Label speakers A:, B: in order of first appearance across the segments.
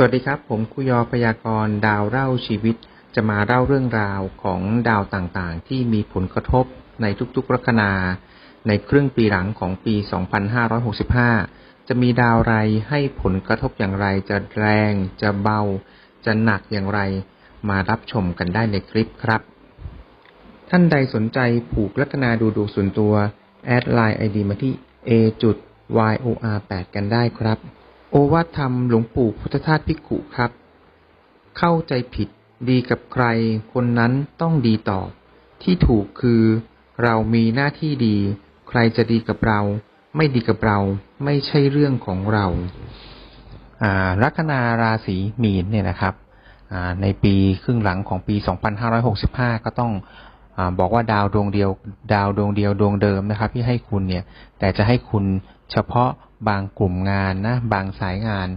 A: สวัสดีครับ ผมคุยอพยากรณ์ดาวเล่าชีวิต จะมาเล่าเรื่องราวของดาวต่างๆ ที่มีผลกระทบในทุกๆลัคนา ในครึ่งปีหลังของปี 2565 จะมีดาวไรให้ผลกระทบอย่างไร จะแรง จะเบา จะหนักอย่างไร มารับชมกันได้ในคลิปครับ ท่านใดสนใจผูกลัคนาดูดวงส่วนตัว แอดไลน์ไอดีมาที่ a y o r 8 กันได้ครับ โอวาทธรรมหลวงปู่พุทธทาสภิกุครับ เข้าใจผิดดีกับใคร คนนั้นต้องดีตอบ ที่ถูกคือ เรามีหน้าที่ดี ใครจะดีกับเรา ไม่ดีกับเรา ไม่ใช่เรื่องของเราอาลัคนาราศีมีนเนี่ยนะครับในปีครึ่งหลังของปี 2565 ก็ต้อง บอกว่าดาวดวงเดียว ดาวดวงเดียวดวงเดิมนะครับ ที่ให้คุณเนี่ย แต่จะให้คุณเฉพาะบางกลุ่มงานนะ บางสายงาน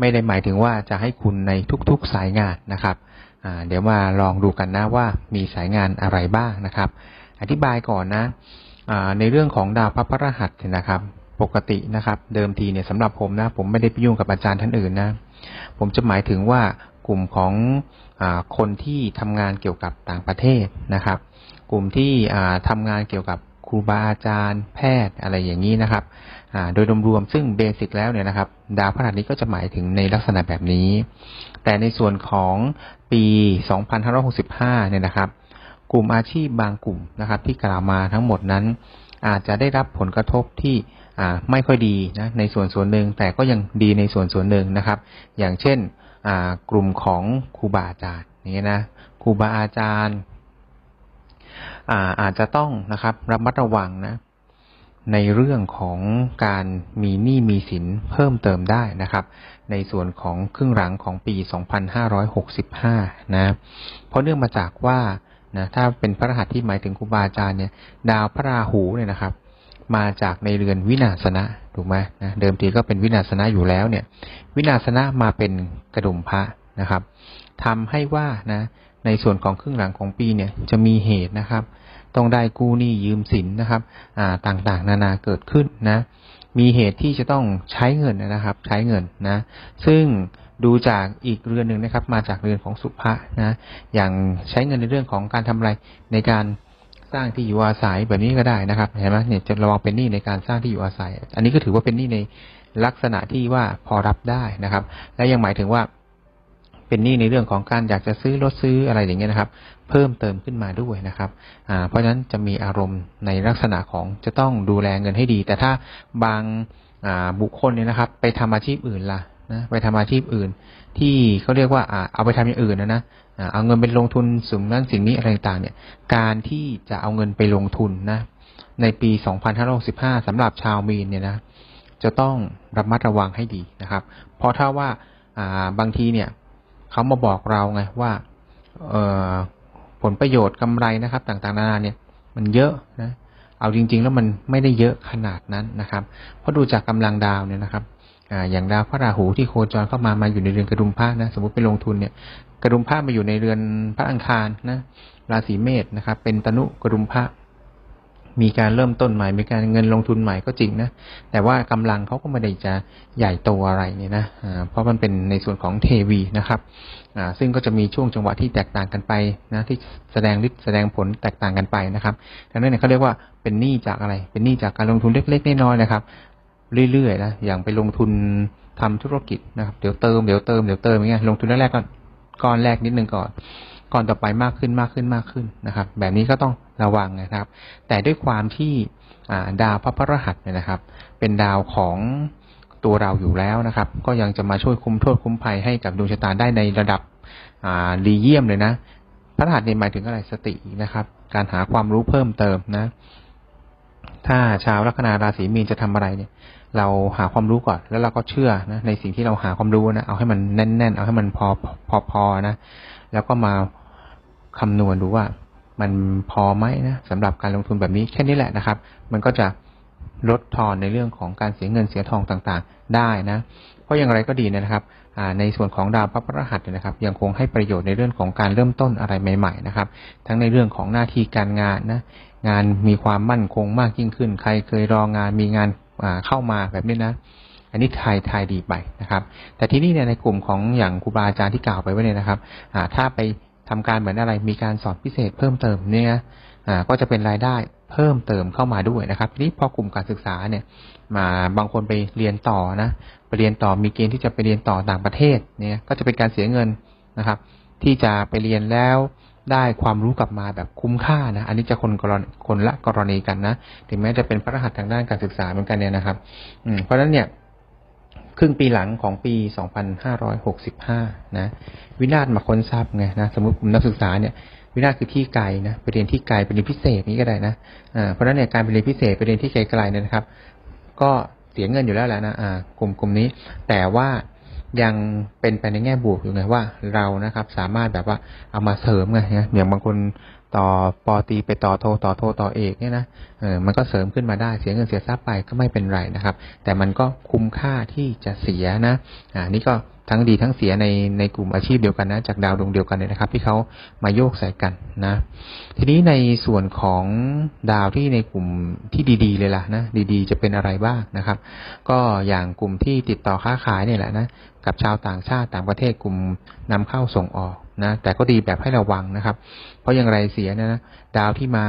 A: ไม่ได้หมายถึงว่าจะให้คุณในทุกๆสายงานนะครับเดี๋ยวมาลองดูกันนะว่ามีสายงานอะไรบ้างนะครับ อธิบายก่อนนะในเรื่องของดาวพระพฤหัสเนี่ยนะครับ ปกตินะครับ เดิมทีเนี่ยสำหรับผมนะ ผมไม่ได้ไปยุ่งกับอาจารย์ท่านอื่นนะ ผมจะหมายถึงว่า กลุ่มของอคนที่ทำงานเกี่ยวกับต่างประเทศนะครับ กลุ่มที่อ่าทำงานเกี่ยวกับครูบาอาจารย์แพทย์อะไรอย่างนี้นะครับโดยรวมๆซึ่งเบสิกแล้วเนี่ยนะครับ ดาวพฤหัสนี้ก็จะหมายถึงในลักษณะแบบนี้ แต่ในส่วนของปี 2565 เนี่ยนะครับ กลุ่มอาชีพบางกลุ่มนะครับ ที่กล่าวมาทั้งหมดนั้น อาจจะได้รับผลกระทบที่ไม่ค่อยดีนะในส่วนส่วนหนึ่งแต่ก็ยังดีในส่วนส่วนหนึ่งนะครับ อย่างเช่น กลุ่มของครูบาอาจารย์นี่นะครูบาอาจารย์อาอาจจะต้องนะครับระมัดระวังนะในเรื่องของการมีหนี้มีสินเพิ่มเติมได้นะครับ ในส่วนของครึ่งหลังของปี 2565 นะเพราะเนื่องมาจากว่านะถ้าเป็นพระรหัสที่หมายถึงครูบาอาจารย์เนี่ย ดาวพระราหูเนี่ยนะครับ มาจากในเรือนวินาศนะถูกไหมนะเดิมทีก็เป็นวินาศนะอยู่แล้วเนี่ย วินาศนะมาเป็นกระดุมพระนะครับทำให้ว่านะ ในส่วนของครึ่งหลังของปีเนี่ยจะมีเหตุนะครับ ต้องได้กู้หนี้ยืมสินนะครับ อ่าต่างๆ นานาเกิดขึ้นนะ มีเหตุที่จะต้องใช้เงินนะครับ ใช้เงินนะ ซึ่งดูจากอีกเรือนหนึ่งนะครับ มาจากเรือนของสุภะนะ อย่างใช้เงินในเรื่องของการทำอะไรในการ สร้างที่อยู่อาศัยแบบนี้ก็ได้นะครับเห็นไหมเนี่ยจะระวังเป็นหนี้ในการสร้างที่อยู่อาศัย อันนี้ก็ถือว่าเป็นหนี้ในลักษณะที่ว่าพอรับได้นะครับ และยังหมายถึงว่าเป็นหนี้ในเรื่องของการอยากจะซื้อรถซื้ออะไรอย่างเงี้ยนะครับ เพิ่มเติมขึ้นมาด้วยนะครับอ่าเพราะฉะนั้นจะมีอารมณ์ในลักษณะของจะต้องดูแลเงินให้ดี แต่ถ้าบางอ่าบุคคลเนี่ยนะครับ ไปทำอาชีพอื่นล่ะนะไปทำอาชีพอื่น ที่เขาเรียกว่าอ่าเอาไปทำอย่างอื่นนะนะ เอาเงินไปลงทุนสิ่งนั้นสิ่งนี้อะไรต่างเนี่ยการที่จะเอาเงินไปลงทุนนะ ในปี 2565สำหรับชาวมีนเนี่ยนะจะต้องระมัดระวังให้ดีนะครับ เพราะถ้าว่าบางทีเนี่ยเขามาบอกเราไงว่าผลประโยชน์กำไรนะครับ ต่างๆนานาเนี่ยมันเยอะนะเอาจริง ๆ แล้วมันไม่ได้เยอะขนาดนั้นนะครับ เพราะดูจากกำลังดาวเนี่ยนะครับอ่าอย่างดาวพระราหูที่โคจรเข้ามามาอยู่ในเรือนกระดุมพระนะสมมติไปลงทุนเนี่ย กระดุมพระมาอยู่ในเรือนพระอังคารนะ ราศีเมษนะครับ เป็นตนุกระดุมพระมีการเริ่มต้นใหม่ มีการเงินลงทุนใหม่ก็จริงนะ แต่ว่ากำลังเขาก็ไม่ได้จะใหญ่โตอะไรเนี่ยนะเพราะมันเป็นในส่วนของเทวีนะครับ ซึ่งก็จะมีช่วงจังหวะที่แตกต่างกันไปนะ ที่แสดงฤทธิ์แสดงผลแตกต่างกันไปนะครับดังนั้นเนี่ยเขาเรียกว่าเป็นหนี้จากอะไร เป็นหนี้จากการลงทุนเล็กๆน้อยๆนะครับ เรื่อยๆนะ อย่างไปลงทุนทำธุรกิจนะครับ เดี๋ยวเติม เดี๋ยวเติม เดี๋ยวเติมอย่างเงี้ย ลงทุนแรกๆก็ ก้อนแรกนิดนึงก่อน ก่อนต่อไปมากขึ้นมากขึ้นมากขึ้นนะครับ แบบนี้ก็ต้องระวังนะครับ แต่ด้วยความที่าดาวพระพฤหัสเนี่ยนะครับ เป็นดาวของตัวเราอยู่แล้วนะครับ ก็ยังจะมาช่วยคุ้มโทษคุ้มภัยให้กับดวงชะตาได้ในระดับดีเยี่ยมเลยนะ พระรหัสเนี่ยหมายถึงอะไรสตินะครับ การหาความรู้เพิ่มเติมนะ ถ้าชาวลัคนาราศีมีนจะทำอะไรเนี่ย เราหาความรู้ก่อน แล้วเราก็เชื่อนะในสิ่งที่เราหาความรู้นะเอาให้มันแน่นๆ เอาให้มันพอพอพอนะแล้วก็มาคำนวณดูว่ามันพอไหมนะสำหรับการลงทุนแบบนี้แค่นี้แหละนะครับ มันก็จะลดทอนในเรื่องของการเสียเงินเสียทองต่างๆ ได้นะ เพราะอย่างไรก็ดีนะครับในส่วนของดาวพระพฤหัสนะครับ ยังคงให้ประโยชน์ในเรื่องของการเริ่มต้นอะไรใหม่ ๆ นะครับ ทั้งในเรื่องของหน้าที่การงานนะงานมีความมั่นคงมากยิ่งขึ้น ใครเคยรองานมีงาน เข้ามาแบบนี้นะ อันนี้ทายทายดีไปนะครับ แต่ที่นี่เนี่ยในกลุ่มของอย่างครูบาอาจารย์ที่กล่าวไปไว้เนี่ยนะครับถ้าไปทำการเหมือนอะไรมีการสอนพิเศษเพิ่มเติมเนี่ยก็จะเป็นรายได้เพิ่มเติมเข้ามาด้วยนะครับทีนี้พอกลุ่มการศึกษาเนี่ย มาบางคนไปเรียนต่อนะไปเรียนต่อมีเกณฑ์ที่จะไปเรียนต่อต่างประเทศเนี่ย ก็จะเป็นการเสียเงินนะครับ ที่จะไปเรียนแล้ว ได้ความรู้กลับมาแบบคุ้มค่านะ อันนี้จะคนกรณีคนละกรณีกันนะ ถึงแม้จะเป็นพระรหัสทางด้านการศึกษาเหมือนกันเนี่ยนะครับ อืม เพราะฉะนั้นเนี่ยครึ่งปีหลังของปี 2565 นะ วินาศมาค้นทรัพย์ไงนะ สมมติกลุ่มนักศึกษาเนี่ย วินาศคือที่ไกลนะ ไปเรียนที่ไกลไปเรียนพิเศษนี้ก็ได้นะอ่าเพราะฉะนั้นเนี่ยการไปเรียนพิเศษไปเรียนที่ไกลๆเนี่ยนะครับ ก็เสียเงินอยู่แล้วแหละนะ อ่า กลุ่มกลุ่มนี้ แต่ว่า ยังเป็นไปในแง่บวกอยู่ไงว่าเรานะครับ สามารถแบบว่าเอามาเสริมไงนะอย่างบางคนต่อปอตีไปต่อโทต่อโทต่อเอกเนี่ยนะเออมันก็เสริมขึ้นมาได้เสียเงินเสียทรัพย์ไปก็ไม่เป็นไรนะครับ แต่มันก็คุ้มค่าที่จะเสียนะอ่านี่ก็ ทั้งดีทั้งเสียในในกลุ่มอาชีพเดียวกันนะ จากดาวดวงเดียวกันเลยนะครับ ที่เขามาโยกใส่กันนะ ทีนี้ในส่วนของดาวที่ในกลุ่มที่ดีๆเลยล่ะนะ ดีๆ จะเป็นอะไรบ้างนะครับ ก็อย่างกลุ่มที่ติดต่อค้าขายเนี่ยแหละนะกับชาวต่างชาติต่างประเทศกลุ่มนำเข้าส่งออกนะ แต่ก็ดีแบบให้ระวังนะครับ เพราะอย่างไรเสียนะดาวที่มา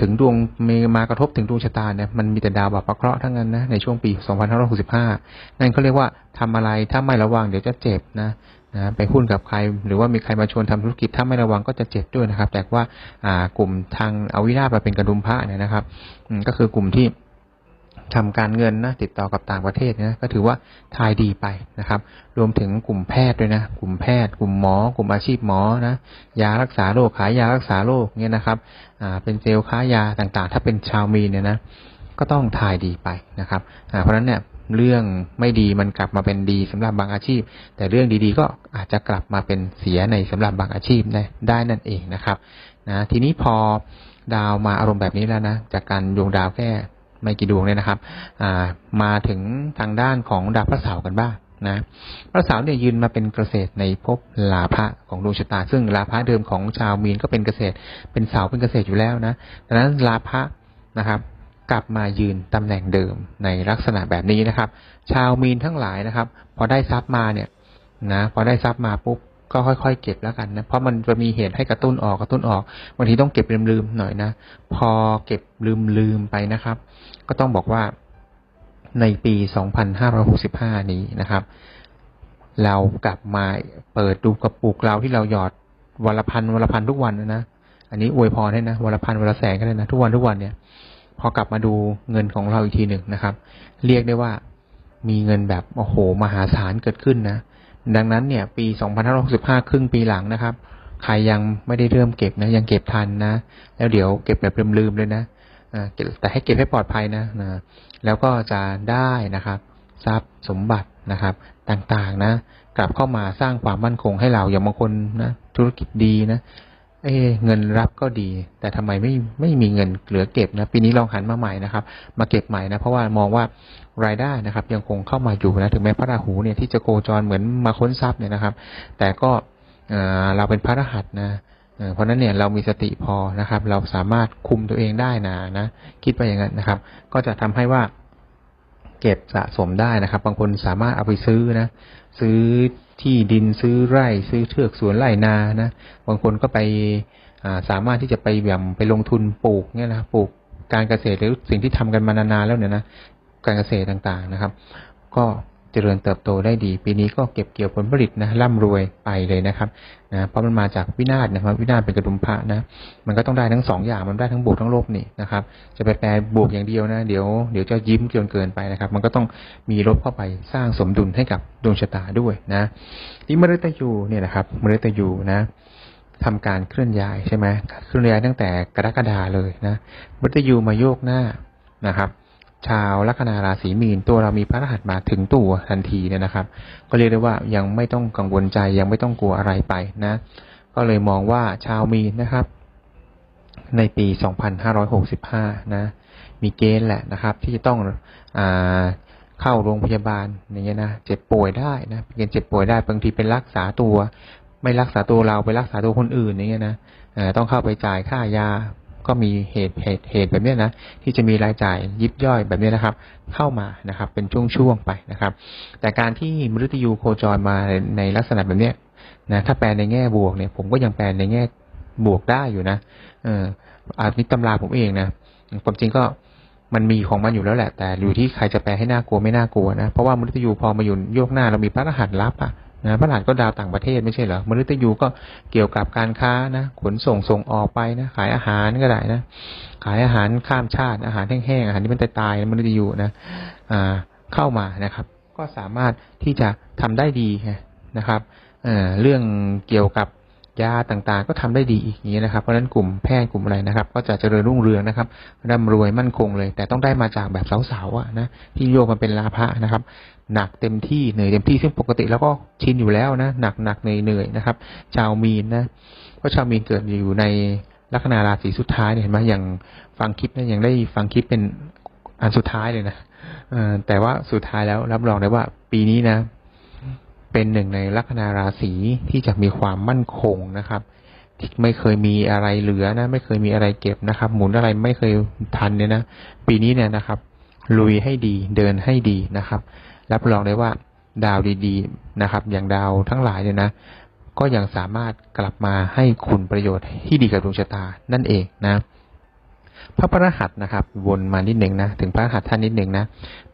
A: ถึงดวงมีมากระทบถึงดวงชะตาเนี่ยมันมีแต่ดาวแบบประเคราะห์ทั้งนั้นนะในช่วงปี 2565 นั่นเขาเรียกว่าทำอะไรถ้าไม่ระวังเดี๋ยวจะเจ็บนะนะไปหุ้นกับใคร หรือว่ามีใครมาชวนทำธุรกิจถ้าไม่ระวังก็จะเจ็บด้วยนะครับ แต่ว่ากลุ่มทางอาวิราชมาเป็นกระดุมพระเนี่ยนะครับอืมก็คือกลุ่มที่ ทำการเงินนะติดต่อกับต่างประเทศนะก็ถือว่าทายดีไปนะครับ รวมถึงกลุ่มแพทย์ด้วยนะ กลุ่มแพทย์ กลุ่มหมอ กลุ่มอาชีพหมอนะยารักษาโรคขายยารักษาโรคเนี่ยนะครับอ่าเป็นเซลล์ค้ายาต่างๆ ถ้าเป็นชาวมีเนี่ยนะก็ต้องทายดีไปนะครับอ่าเพราะฉะนั้นเนี่ยเรื่องไม่ดีมันกลับมาเป็นดีสำหรับบางอาชีพ แต่เรื่องดีๆก็อาจจะกลับมาเป็นเสียในสำหรับบางอาชีพได้ได้นั่นเองนะครับนะทีนี้พอดาวมาอารมณ์แบบนี้แล้วนะจากการโยงดาวแค่ ไม่กี่ดวงเนี่ยนะครับอ่ามาถึงทางด้านของดาวพระเสาร์กันบ้างนะพระเสาร์เนี่ยยืนมาเป็นเกษตรในภพลาภะของดวงชะตา ซึ่งลาภะเดิมของชาวมีนก็เป็นเกษตร เป็นเสาเป็นเกษตรอยู่แล้วนะดังนั้นลาภะนะครับ กลับมายืนตำแหน่งเดิมในลักษณะแบบนี้นะครับ ชาวมีนทั้งหลายนะครับ พอได้ทรัพย์มาเนี่ยนะพอได้ทรัพย์มาปุ๊บ ก็ค่อยๆเก็บแล้วกันนะ เพราะมันจะมีเหตุให้กระตุ้นออกกระตุ้นออกบางทีต้องเก็บลืมๆหน่อยนะ พอเก็บลืมๆไปนะครับ ก็ต้องบอกว่าในปี 2565 นี้นะครับ เรากลับมาเปิดดูกระปุกเราที่เราหยอดวันละพันวันละพันทุกวันนะ อันนี้อวยพรให้นะวันละพันวันละแสนก็ได้นะทุกวันทุกวันเนี่ย พอกลับมาดูเงินของเราอีกทีหนึ่งนะครับ เรียกได้ว่ามีเงินแบบโอ้โหมหาศาลเกิดขึ้นนะ ดังนั้นเนี่ย ปี2565 ครึ่งปีหลังนะครับ ใครยังไม่ได้เริ่มเก็บนะ ยังเก็บทันนะ แล้วเดี๋ยวเก็บแบบลืมๆเลยนะแต่ให้เก็บให้ปลอดภัยนะนะ แล้วก็จะได้นะครับ ทรัพย์สมบัตินะครับ ต่างๆนะ กลับเข้ามาสร้างความมั่นคงให้เราอย่างบางคนนะ ธุรกิจดีนะ เอเงินรับก็ดี แต่ทำไมไม่ไม่มีเงินเหลือเก็บนะปีนี้ลองหันมาใหม่นะครับ มาเก็บใหม่นะ เพราะว่ามองว่ารายได้นะครับ ยังคงเข้ามาอยู่นะถึงแม้พระราหูเนี่ยที่จะโคจรเหมือนมาค้นทรัพย์เนี่ยนะครับ แต่ก็เราเป็นพระรหัสนะเพราะนั้นเนี่ยเรามีสติพอนะครับ เราสามารถคุมตัวเองได้นะนะ คิดไปอย่างนั้นนะครับ ก็จะทำให้ว่าเก็บสะสมได้นะครับ บางคนสามารถเอาไปซื้อนะ ซื้อ ที่ดินซื้อไร่ซื้อเทือกสวนไร่นานะบางคนก็ไปสามารถที่จะไปแบบไปลงทุนปลูกเนี่ยนะปลูกการเกษตรหรือสิ่งที่ทำกันมานานๆแล้วเนี่ยนะการเกษตรต่างๆนะครับ ก็ จริญเติบโตได้ดี ปีนี้ก็เก็บเกี่ยวผลผลิตนะร่ำรวยไปเลยนะครับนะเพราะมันมาจากวินาศนะครับวินาศเป็นกระดุมพระนะมันก็ต้องได้ทั้งสองอย่างมันได้ทั้งบวกทั้งลบนี่นะครับ จะไปแปลบวกอย่างเดียวนะเดี๋ยวเดี๋ยวจะยิ้มเกินเกินไปนะครับ มันก็ต้องมีลบเข้าไปสร้างสมดุลให้กับดวงชะตาด้วยนะที่มฤตยูเนี่ยนะครับมฤตยูนะทำการเคลื่อนย้ายใช่ไหมเคลื่อนย้ายตั้งแต่กรกฎาเลยนะมฤตยูมาโยกหน้านะครับ ชาวลัคนาราศีมีนตัวเรามีพระรหัสมาถึงตัวทันทีเนี่ยนะครับ ก็เรียกได้ว่ายังไม่ต้องกังวลใจยังไม่ต้องกลัวอะไรไปนะ ก็เลยมองว่าชาวมีนนะครับ ในปี 2565 นะ มีเกณฑ์แหละนะครับ ที่จะต้องอาเข้าโรงพยาบาลอย่างเงี้ยนะเจ็บป่วยได้นะเป็นเกณฑ์เจ็บป่วยได้บางทีเป็นรักษาตัว ไม่รักษาตัวเราไปรักษาตัวคนอื่นอย่างเงี้ยนะต้องเข้าไปจ่ายค่ายา ก็มีเหตุเหตุเหตุแบบนี้นะ ที่จะมีรายจ่ายยิบย่อยแบบนี้นะครับ เข้ามานะครับ เป็นช่วงๆไปนะครับ แต่การที่มฤตยูโคจรมาในลักษณะแบบนี้นะถ้าแปลในแง่บวกเนี่ย ผมก็ยังแปลในแง่บวกได้อยู่นะเอออันนี้ตำราผมเองนะความจริงก็มันมีของมันอยู่แล้วแหละ แต่อยู่ที่ใครจะแปลให้น่ากลัวไม่น่ากลัวนะ เพราะว่ามฤตยูพอมาอยู่โยกหน้าเรามีพระรหัสลับอะ นะพระรหัสก็ดาวต่างประเทศไม่ใช่เหรอมฤตยูก็เกี่ยวกับการค้านะขนส่งส่งออกไปนะขายอาหารก็ได้นะขายอาหารข้ามชาติ อาหารแห้งๆอาหารที่มันตายๆมฤตยูนะอ่าเข้ามานะครับ ก็สามารถที่จะทำได้ดีนะครับเอ่อเรื่องเกี่ยวกับ ยาต่างๆ ก็ทำได้ดีอีกอย่างนี้นะครับ เพราะฉะนั้นกลุ่มแพทย์กลุ่มอะไรนะครับ ก็จะเจริญรุ่งเรืองนะครับร่ำรวยมั่นคงเลย แต่ต้องได้มาจากแบบสาวๆอะนะที่โยกมาเป็นลาภะนะครับ หนักเต็มที่เหนื่อยเต็มที่ซึ่งปกติแล้วก็ชินอยู่แล้วนะหนักหนักเหนื่อยเหนื่อยนะครับ ชาวมีนนะเพราะชาวมีนเกิดอยู่ในลัคนาราศีสุดท้ายเนี่ยเห็นไหมอย่างฟังคลิปนะยังได้ฟังคลิปเป็นอันสุดท้ายเลยนะอแต่ว่าสุดท้ายแล้วรับรองได้ว่าปีนี้นะ เป็นหนึ่งในลัคนาราศีที่จะมีความมั่นคงนะครับที่ไม่เคยมีอะไรเหลือนะ ไม่เคยมีอะไรเก็บนะครับ หมุนอะไรไม่เคยทันเนี่ยนะ ปีนี้เนี่ยนะครับ ลุยให้ดีเดินให้ดีนะครับ รับรองได้ว่าดาวดีๆนะครับ อย่างดาวทั้งหลายเนี่ยนะ ก็ยังสามารถกลับมาให้คุณประโยชน์ที่ดีกับดวงชะตานั่นเองนะพระพระหัสนะครับ วนมานิดหนึ่งนะ ถึงพระรหัสท่านนิดหนึ่งนะ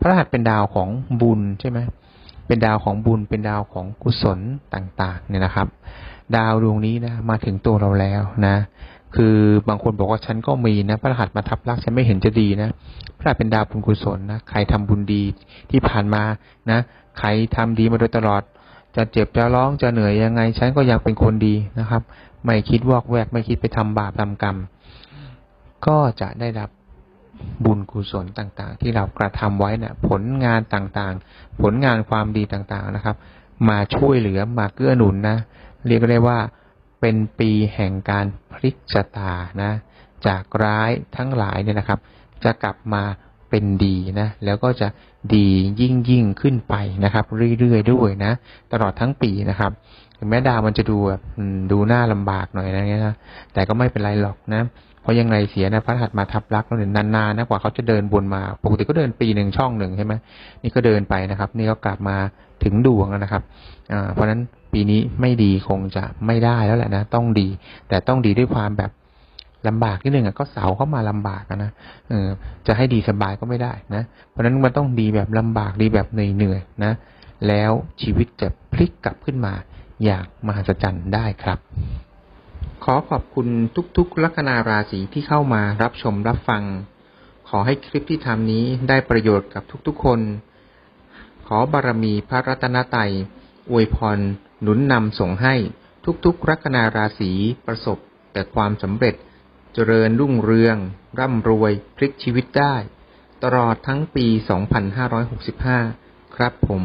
A: พระรหัสเป็นดาวของบุญใช่ไหม เป็นดาวของบุญเป็นดาวของกุศลต่างๆ เนี่ยนะครับ ดาวดวงนี้นะมาถึงตัวเราแล้วนะ คือบางคนบอกว่าฉันก็มีนะพระรหัสมาทับลักฉันไม่เห็นจะดีนะพระหัสเป็นดาวบุญกุศลนะใครทำบุญดีที่ผ่านมานะใครทำดีมาโดยตลอด จะเจ็บจะร้องจะเหนื่อยยังไง ฉันก็ยังเป็นคนดีนะครับ ไม่คิดวอกแวกไม่คิดไปทำบาปทำกรรม ก็จะได้รับ บุญกุศลต่างๆ ที่เรากระทำไว้นะ่ะผลงานต่างๆ ผลงานความดีต่างๆนะครับ มาช่วยเหลือมาเกื้อหนุนนะเรียกได้ว่าเป็นปีแห่งการพลิกชะตานะ จากร้ายทั้งหลายเนี่ยนะครับ จะกลับมาเป็นดีนะ แล้วก็จะดียิ่งยิ่งขึ้นไปนะครับ เรื่อยๆด้วยนะ ตลอดทั้งปีนะครับถึงแม้ดาวมันจะดูแบบดูหน้าลำบากหน่อยนะเนี่ยนะแต่ก็ไม่เป็นไรหรอกนะ เพราะยังไงเสียนะพระหัตถมาทับลักษณ์แล้วเนี่ยนานๆนะกว่าเขาจะเดินบนมาปกติก็เดินปีหนึ่งช่องหนึ่งใช่ไหมนี่ก็เดินไปนะครับ นี่ก็กลับมาถึงดวงแล้วนะครับเพราะฉะนั้นปีนี้ไม่ดีคงจะไม่ได้แล้วแหละนะต้องดี แต่ต้องดีด้วยความแบบลำบากนิดนึงอะก็เสาเข้ามาลำบากนะเออจะให้ดีสบายก็ไม่ได้นะเพราะฉะนั้นมันต้องดีแบบลำบากดีแบบเหนื่อยๆนะ แล้วชีวิตจะพลิกกลับขึ้นมาอย่างมหัศจรรย์ได้ครับ ขอขอบคุณทุกๆ ลัคนาราศีที่เข้ามารับชมรับฟัง ขอให้คลิปที่ทำนี้ได้ประโยชน์กับทุกๆคน ขอบารมีพระรัตนตรัยอวยพรหนุนนำส่งให้ทุกๆ ลัคนาราศีประสบ แต่ความสำเร็จเจริญรุ่งเรือง ร่ำรวยพลิกชีวิตได้ ตลอดทั้งปี 2565 ครับผม